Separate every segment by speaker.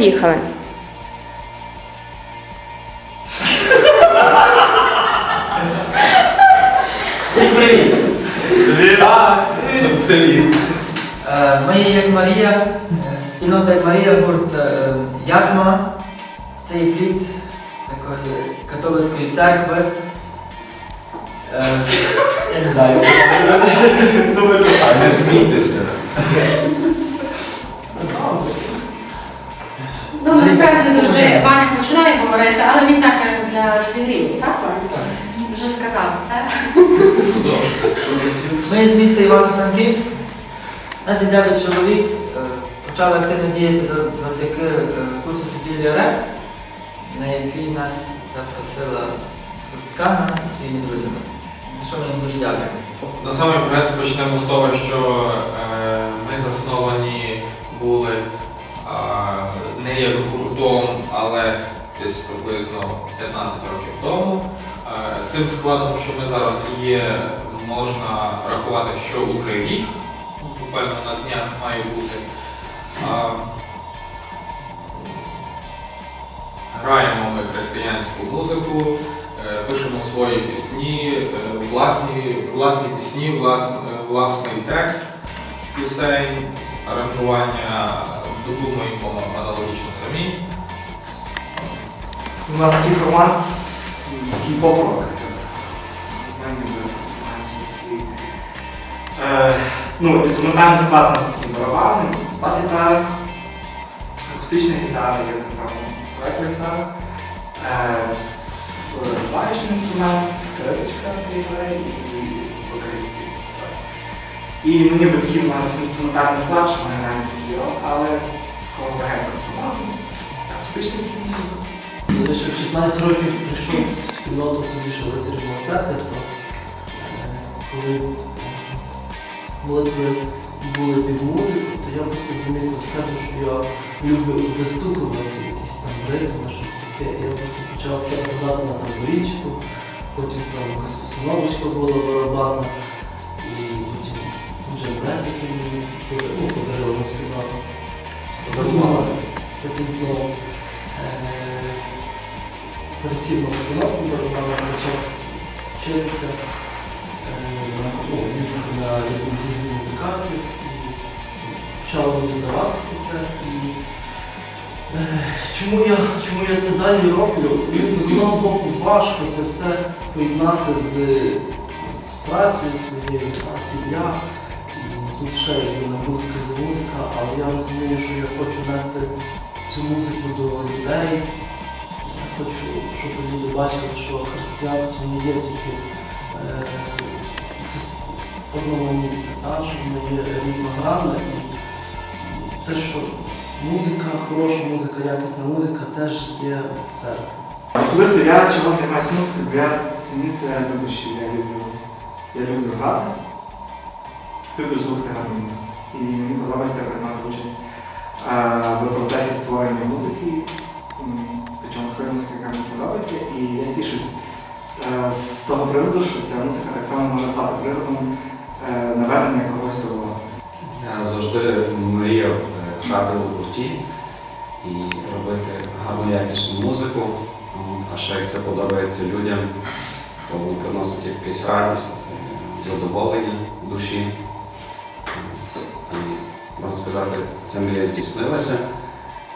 Speaker 1: Поїхали.
Speaker 2: Всім привіт!
Speaker 3: Привіт!
Speaker 2: Е, Ми є як Марія, е, спільнота як Марія, гурт е, Ягма. Це є плід такої католицької церкви. Е, Я не знаю.
Speaker 3: А не смійтеся.
Speaker 4: Ну, насправді завжди Ваня починає говорити, але він так е, для розігріву, так, Ваня? Вже сказав все.
Speaker 2: Ми з міста Івано-Франківськ. Нас є 9 чоловік. е, Почали активно діяти за- завдяки е, курсу Сицилія Рек, на який нас запросила гурткана зі своїми друзями. За що ми їм дуже дякуємо.
Speaker 3: На самий перед почнемо з того, що е, ми засновані були не як гуртом, але десь приблизно 15 років тому. Цим складом, що ми зараз є, можна рахувати, що уже рік, буквально на днях має бути. Граємо ми християнську музику, е, пишемо свої пісні, е, власні, власні пісні, влас, власний текст пісень, аранжування додумуємо аналогічно самі.
Speaker 5: У нас такий формат, такий поп-рок. Е, Ну, інструментальний склад у нас такий барабани, бас-гітара, акустична гітара, є так само електро-гітара, е, клавішний інструмент, скрипочка грає і вокалістки. І ну, ніби такий у нас інструментальний склад, що ми граємо такий рок, але інструмент.
Speaker 6: Коли ще в 16 років прийшов в спільноту тоді ще лицарі милосердя, то е, коли е, молитви були під музику, то я просто зрозумів для себе, що я люблю вистукувати якісь там ритми, щось таке. Я просто почав грати на тамбурічку, потім там якась установочка була барабанна, і потім джембрек, який мені Знову е, пересів на установку, барабана почав вчитися, на- їздити музикантів, і почало мені вдаватися це. І, е, чому, я, чому я це далі роблю? З одного боку важко це все поєднати з, з працею своєю, а сім'я. Тут ще на музика за музика, але я розумію, що я хочу нести цю музику до людей. Я хочу, щоб люди бачили, що християнство не є тільки е, якесь одноманітне, та, що воно є різногранне. Те, що музика, хороша музика, якісна музика теж є в церкві.
Speaker 5: Особисто я чого займаюся музикою, бо я це до душі. Я люблю, я люблю грати, люблю слухати гарну музику. І мені подобається приймати участь в процесі створення музики, причому такої яка мені подобається. І я тішусь е, з того приводу, що ця музика так само може стати приводом е, навернення когось до
Speaker 7: Я завжди мріяв е, грати у гурті і робити гарну якісну музику. А ще як це подобається людям, то приносить якусь радість, задоволення душі. Можна сказати, ця мрія здійснилася.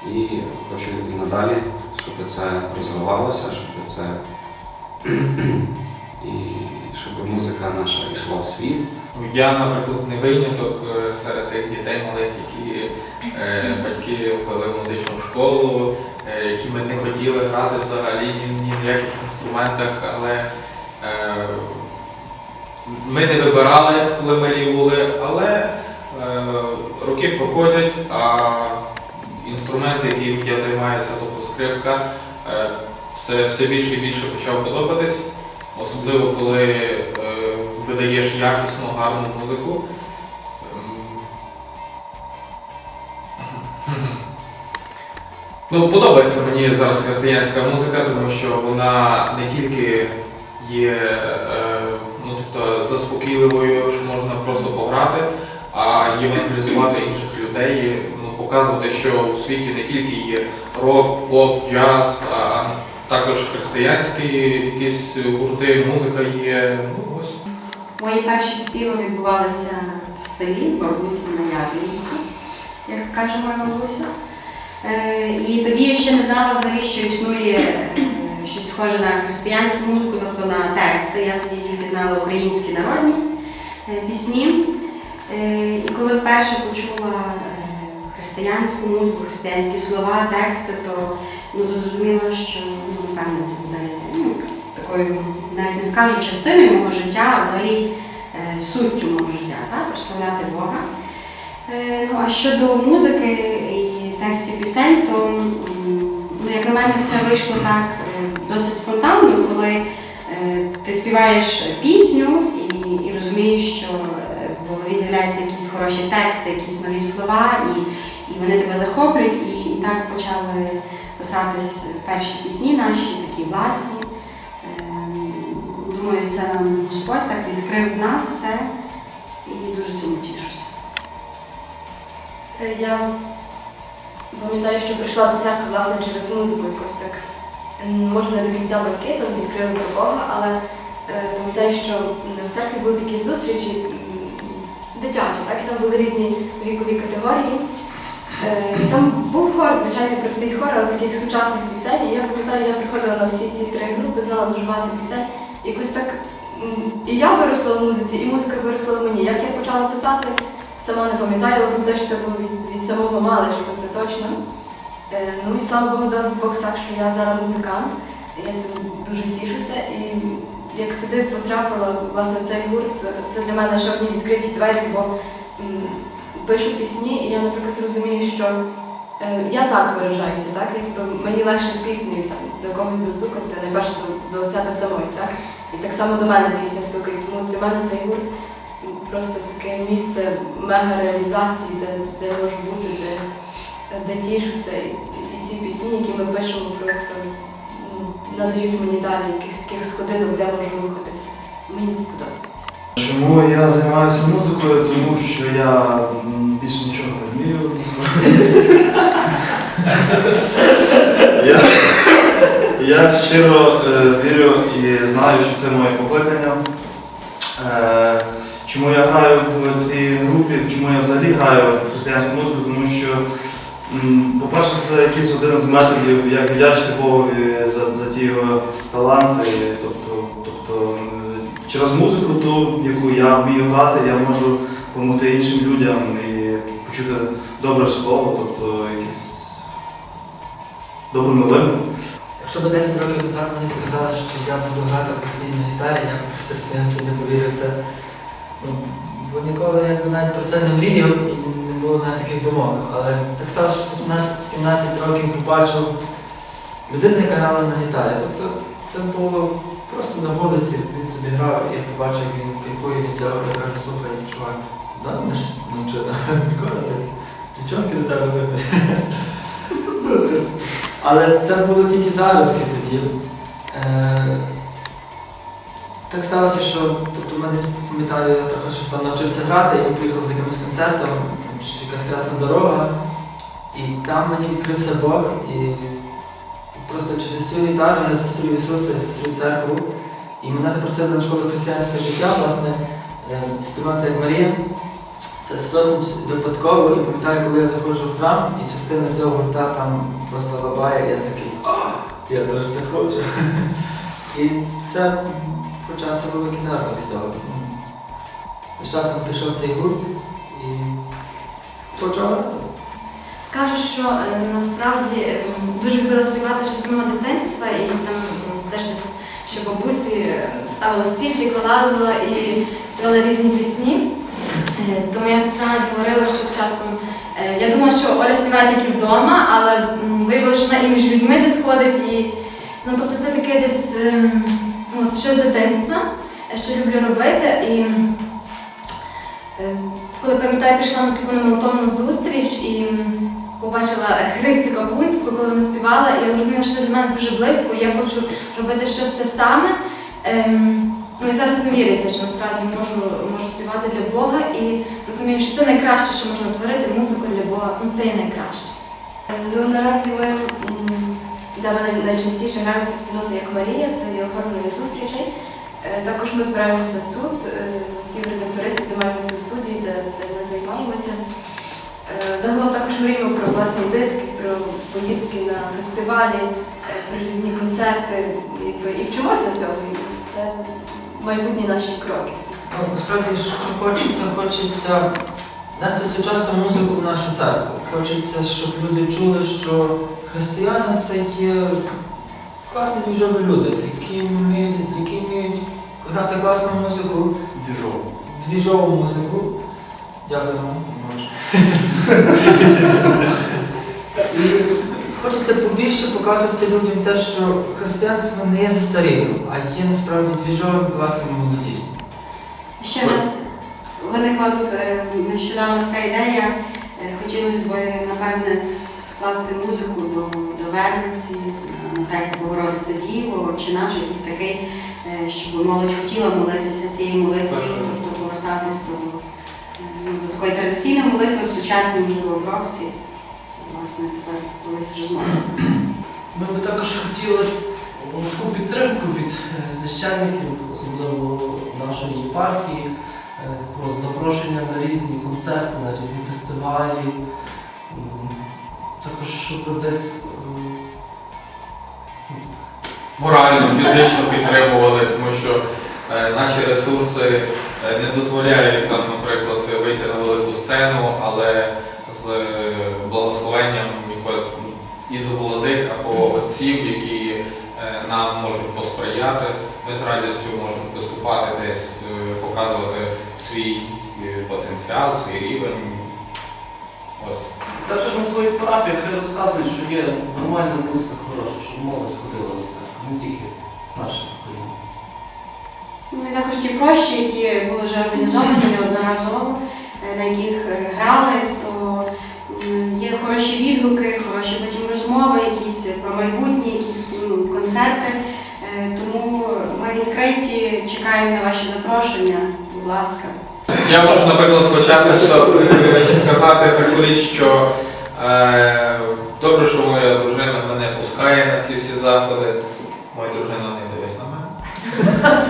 Speaker 7: І хочу і надалі, щоб це розвивалося, щоб це і щоб музика наша йшла в світ.
Speaker 3: Я, наприклад, не виняток е, серед тих дітей малих, які е, батьки ввели в музичну школу, е, які ми не хотіли грати взагалі ні в яких інструментах, але е, ми не вибирали, коли малі були, але е, роки проходять, а інструменти, яким я займаюся, тобто скрипка, е, все, все більше і більше почав подобатись. Особливо коли е, видаєш якісну, гарну музику. Ну, подобається мені зараз християнська музика, тому що вона не тільки є е, заспокійливою, що можна просто пограти, а євангелізувати інших людей, ну, показувати, що у світі не тільки є рок, поп, джаз, а також християнські якісь гурти, музика є. Ну, ось.
Speaker 4: Мої перші співи відбувалися в селі, бабусі на Яблінці, як каже моя бабуся. Е, І тоді я ще не знала взагалі, що існує щось схоже на християнську музику, тобто на тексти. Я тоді тільки знала українські народні е, пісні. Е, І коли вперше почула е, християнську музику, християнські слова, тексти, то ну, зрозуміла, що ну, напевно це буде ну, такою, навіть не скажу частиною мого життя, а взагалі суттю мого життя, так? прославляти Бога. Ну, а щодо музики і текстів пісень, то ну, як на мене все вийшло так досить спонтанно, коли е, ти співаєш пісню і, і розумієш, що е, в голові з'являються якісь хороші тексти, якісь нові слова, і, і вони тебе захоплюють, і, і так почали писатись перші пісні наші, такі власні. Ем, Думаю, це нам Господь так відкрив в нас це і дуже цьому тішуся.
Speaker 1: Е, Я пам'ятаю, що прийшла до церкви власне через музику якось так. Може, не до кінця батьки там відкрили про Бога, але е, пам'ятаю, що в церкві були такі зустрічі дитячі, так, і там були різні вікові категорії. Е, Там був хор, звичайний простий хор, але таких сучасних пісень. І я пам'ятаю, я приходила на всі ці три групи, знала дуже багато пісень. Якось так і я виросла в музиці, і музика виросла в мені. Як я почала писати, Сама не пам'ятаю, але пам'ятаю, що це було від, від самого маличку, це точно. Е, ну і слава Богу, дав Бог так, що я зараз музикант. Я цим дуже тішуся. І як сюди потрапила власне в цей гурт, це для мене ще одні відкриті двері, бо пишу пісні, і я, наприклад, розумію, що е, я так виражаюся, так? Якби мені легше піснею там, до когось достукатися, найперше до, до себе самої, так? І так само до мене пісня стукає. Тому для мене цей гурт просто таке місце мега-реалізації, де, де можу бути, де, де тішуся. І, ці пісні, які ми пишемо, просто ну, надають мені далі якихось таких сходинок, де можу рухатися. Мені це подобається.
Speaker 5: Чому я займаюся музикою? Тому що я більше нічого не вмію. я, щиро е, вірю і знаю, що це моє покликання. Е, чому я граю в цій групі, чому я взагалі граю християнську музику, тому що, по-перше, це якийсь один з методів, як вдячити Богові за, за ті його таланти. Тобто, тобто е, через музику, ту, яку я вмію грати, я можу допомогти іншим людям і почути добре слово, тобто якісь добру новину.
Speaker 2: Якщо б 10 років назад мені сказали, що я буду грати в постійній гітарі, я б своїм собі не повірив це. Ну, бо ніколи якби навіть про це не мріяв і було навіть таких думок. Але так сталося, що 17 років побачив людину, яка грала на гітарі. Тобто це було просто на вулиці, він собі грав, і я побачив, як він кайфує від цього, я кажу, слухай, чувак, задумаєш навчити. Ніколи ти дівчонки до тебе виходять. Але це було тільки зародки тоді. Е, так сталося, що тобто, десь пам'ятаю, я трохи щось там навчився грати, і ми приїхали з якимось концертом, якась красна дорога. І там мені відкрився Бог, і просто через цю гітару я зустрів Ісуса, я зустрів церкву. І мене запросили на школу християнське життя, власне, е, співати як Марія. Це зовсім випадково, і пам'ятаю, коли я заходжу в храм, і частина цього гурта там просто лабає, я такий, а, я теж так хочу. І це почався великий заробок з цього. З часом пішов цей гурт і почав.
Speaker 8: Скажу, що е, насправді е, дуже любила співати ще з самого дитинства, і там теж десь ще бабусі е, ставила стільчик, лазила і співала різні пісні. Е, То моя сестра говорила, що часом е, я думала, що Оля співає тільки вдома, але виявилося, що вона і між людьми десь ходить. І, ну, тобто це таке десь ну, ще з дитинства, е, що люблю робити. І е, коли пам'ятаю, пішла на таку немолотовну зустріч і побачила Христю Каплунську, коли вона співала, і я зрозуміла, що для мене дуже близько, і я хочу робити щось те саме. Ем, Ну і зараз не віриться, що насправді можу, можу співати для Бога і розумію, що це найкраще, що можна творити музику для Бога. Ну це є найкраще.
Speaker 1: Е, Ну, наразі ми, де ми найчастіше граємо це спільнота як Марія, це є оформлення зустрічей. Е, Також ми збираємося тут, е, в цій редактористі, де маємо цю студію, де, де ми займаємося. Е, Загалом також мріємо про власний диск, про поїздки на фестивалі, про різні концерти і вчимося цього. Це майбутні наші кроки.
Speaker 2: Ну, насправді, що хочеться, хочеться нести сучасну музику в нашу церкву. Хочеться, щоб люди чули, що християни це є класні двіжові люди, які вміють, які вміють грати класну музику,
Speaker 5: Двіжово.
Speaker 2: двіжову музику. Дякую вам. І хочеться побільше показувати людям те, що християнство не є застарілим, а є насправді двіжовим, класним і молодісним.
Speaker 4: Ще нас виникла тут е, нещодавно така ідея. Е, Хотілося б, напевне, скласти музику до, до Верниці, на текст Богородиця Діво, чи наш якийсь такий, е, щоб молодь хотіла молитися цією молитвою, тобто повертатись до, е, ну, до такої традиційної молитви в сучасній, можливо, обробці. Власне, тепер колись розмова.
Speaker 6: Ми би також хотіли таку підтримку від е, священників, особливо нашої єпархії, е, про запрошення на різні концерти, на різні фестивалі. Також, щоб десь
Speaker 3: Морально, фізично підтримували, тому що е, наші ресурси е, не дозволяють там, наприклад, вийти на велику сцену, але з е, благословенням якогось із владик або отців, які нам можуть посприяти, ми з радістю можемо виступати десь, показувати свій потенціал, свій рівень. Ось.
Speaker 6: Також на своїх парафіях розказують, що є нормальна музика хороша, щоб молодь ходила не тільки старше покоління.
Speaker 4: Ну і також ті прощі, які були вже організовані неодноразово, е, на яких е, грали, то є хороші відгуки, хороші потім розмови, якісь про майбутнє, якісь ну, концерти. Е, Тому ми відкриті, чекаємо на ваші запрошення. Будь ласка.
Speaker 3: Я можу, наприклад, почати сказати таку річ, що е, добре, що моя дружина мене пускає на ці всі заходи. Моя дружина не дивись на мене.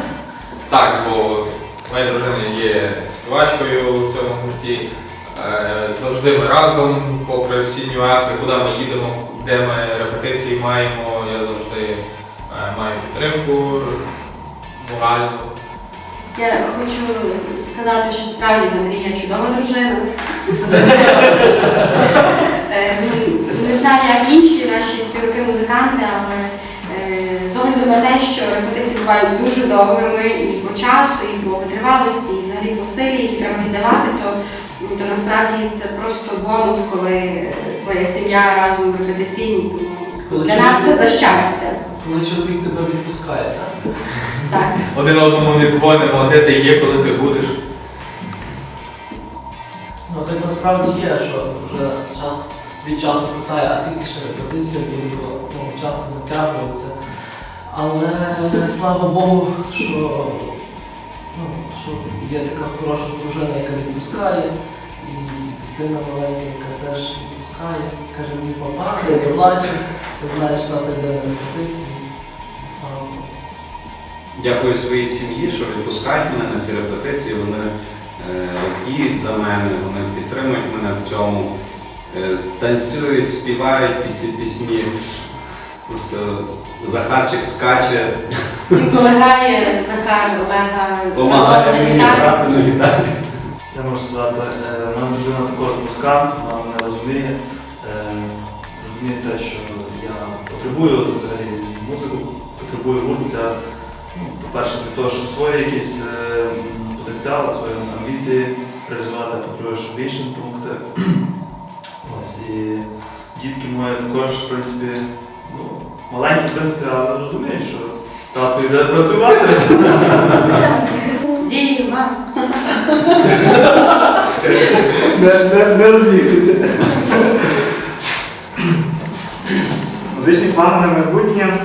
Speaker 3: Так, бо моя дружина є співачкою в цьому гурті. Е, завжди ми разом, попри всі нюанси, куди ми їдемо, де ми репетиції маємо, я завжди е, маю підтримку моральну.
Speaker 4: Я хочу сказати, що справді Андрія чудова дружина. Е, Не знаю, як інші наші співаки-музиканти, але огляду на те, що репетиції бувають дуже довгими і по часу, і по витривалості, і взагалі по силі, які треба віддавати, то, то насправді це просто бонус, коли твоя сім'я разом в репетиційній. Для нас це за щастя.
Speaker 6: Коли чоловік тебе відпускає, так?
Speaker 4: Так.
Speaker 3: Один одному не дзвонимо, а де ти є, коли ти будеш.
Speaker 6: Ну так насправді є, що вже час від часу питає, а скільки ще бо ну, часу затягується. Але слава Богу, що, ну, що є така хороша дружина, яка відпускає, і дитина маленька, яка теж відпускає, каже мені папа, не плаче, ти знаєш, тато йде на репетиції.
Speaker 7: Дякую своїй сім'ї, що відпускають мене на ці репетиції. Вони е, радіють за мене, вони підтримують мене в цьому, е, танцюють, співають під ці пісні. Просто Захарчик скаче,
Speaker 4: грає Захар Олега
Speaker 7: допомагає
Speaker 4: разом на
Speaker 7: мені
Speaker 4: гітарі.
Speaker 7: грати на гітарі.
Speaker 5: Я можу сказати, е, моя дружина також музикант, вона мене розуміє. Е, Розуміє те, що я потребую взагалі музику, потребую гурт для, ну, по-перше, для того, щоб свої якісь е, м, потенціали, свої амбіції реалізувати, я потребую, щоб іншим допомогти. Ось і дітки мої також, в принципі, маленькі, в принципі, але розуміють, що тато йде працювати.
Speaker 4: Дії, мам.
Speaker 5: Не, розбігтеся. Музичні плани на майбутнє.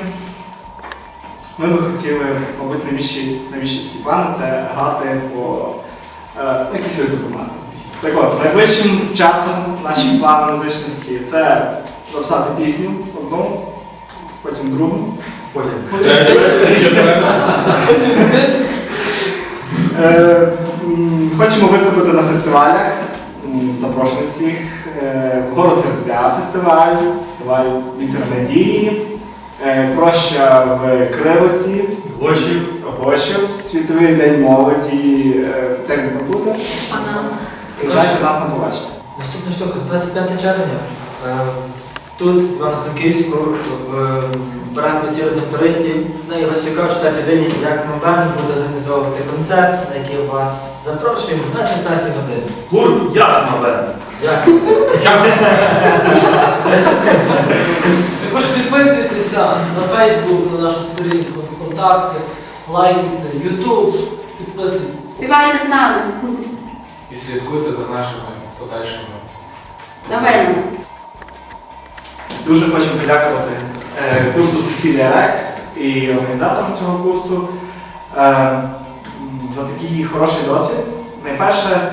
Speaker 5: ми би хотіли, мабуть, найбільші, найбільші такі плани це грати по е, якісь виступи мати. Так от, найближчим часом наші плани музичні такі це записати пісню одну, потім другу.
Speaker 2: Потім.
Speaker 5: Е, м, Хочемо виступити на фестивалях. Запрошую всіх. Е, Гору серця фестиваль, фестиваль Віктор Надії, е, Проща в Кривосі,
Speaker 3: Гошів.
Speaker 5: Гошів, Світовий день молоді, там буде.
Speaker 8: Панама.
Speaker 5: Нас на побачити.
Speaker 2: Наступна штука, 25 червня. Тут, в Івано-Франківську, в барах поцілитим туристів, на Івасюка в 4 годині, як Мобен буде організовувати концерт, на який вас запрошуємо на 4 години.
Speaker 9: Гурт як нове?
Speaker 2: Дякую.
Speaker 6: Також підписуйтеся на Facebook, на нашу сторінку, в контакти, лайкайте, YouTube, підписуйтесь.
Speaker 4: Співайте з нами.
Speaker 3: І слідкуйте за нашими подальшими.
Speaker 4: Давай.
Speaker 5: Дуже хочемо подякувати е, курсу Сесілія Рек і організаторам цього курсу е, за такий хороший досвід. Найперше,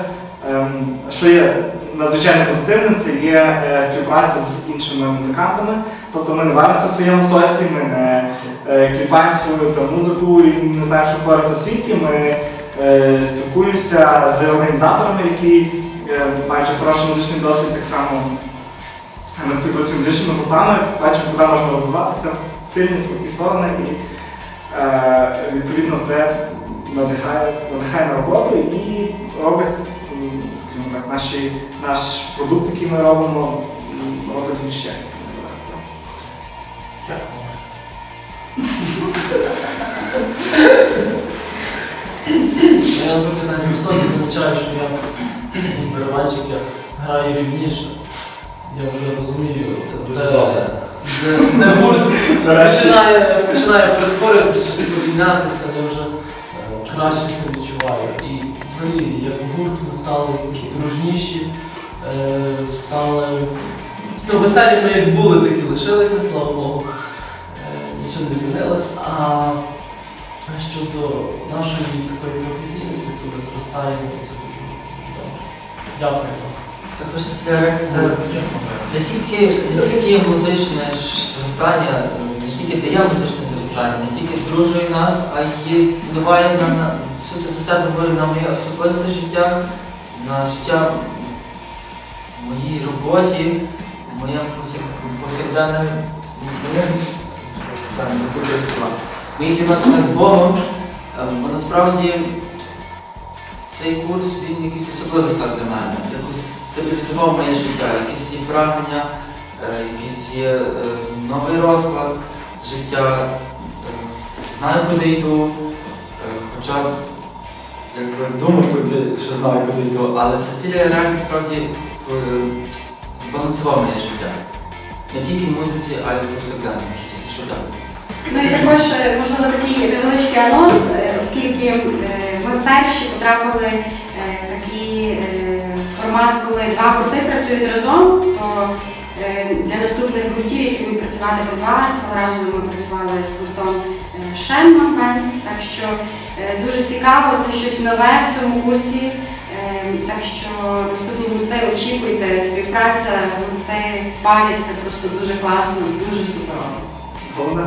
Speaker 5: ем, що є надзвичайно позитивним, це є е, співпраця з іншими музикантами. Тобто ми не варимося в своєму соці, ми не е, кліпаємо свою музику і не знаємо, що твориться в світі. Ми е, спілкуємося з організаторами, які е, мають хороший музичний досвід так само. Ми співпрацюємо з іншими гуртами, бачимо, куди можна розвиватися, сильні, слабкі сторони, і е, відповідно це надихає, надихає на роботу і робить, скажімо так, наші, наш продукт, який ми робимо, робить більш якісним.
Speaker 6: Я, наприклад, навіть по собі що я барабанщик, я граю рівніше. Я вже розумію, це
Speaker 9: Дуже добре.
Speaker 6: де, де гурт починає, починає прискоритися чи сподівнятися, я вже е, краще це відчуваю. І взагалі, як гурт, ми стали дружніші, е, стали. Ну, веселі ми як були, так і лишилися, слава Богу. Е, Нічого не змінилось. А щодо нашої такої професійності, то ми зростаємо і це дуже дуже добре. Дякую вам.
Speaker 2: Також Рек це не тільки, не тільки музичне зростання, не тільки дає музичне зростання, не тільки здружує нас, а й впливає на, на суто за себе говорю, на моє особисте життя, на життя в моїй роботі, в моєму повсякденному слова. Моїх відносинах з Богом, е, бо насправді цей курс він якийсь особливий став для мене. Стабілізував моє життя, якісь є прагнення, е, якийсь є е, новий розклад життя. Е, Знаю, куди йду, хоча б якби думаю, куди, що знаю, куди йду, але Сецилія реально справді збалансував моє життя. Не тільки в музиці, а й в повсякденному житті. Що дякую.
Speaker 4: Ну і також можливо такий невеличкий анонс, оскільки ми перші потрапили е, формат, коли два гурти працюють разом, то е, для наступних гуртів, які будуть працювати по два, цього разу ми працювали з гуртом е, Band, так що е, дуже цікаво, це щось нове в цьому курсі. Так що наступні гурти очікуйте, співпраця, гурти в парі це просто дуже класно, дуже суперово.
Speaker 5: Головне.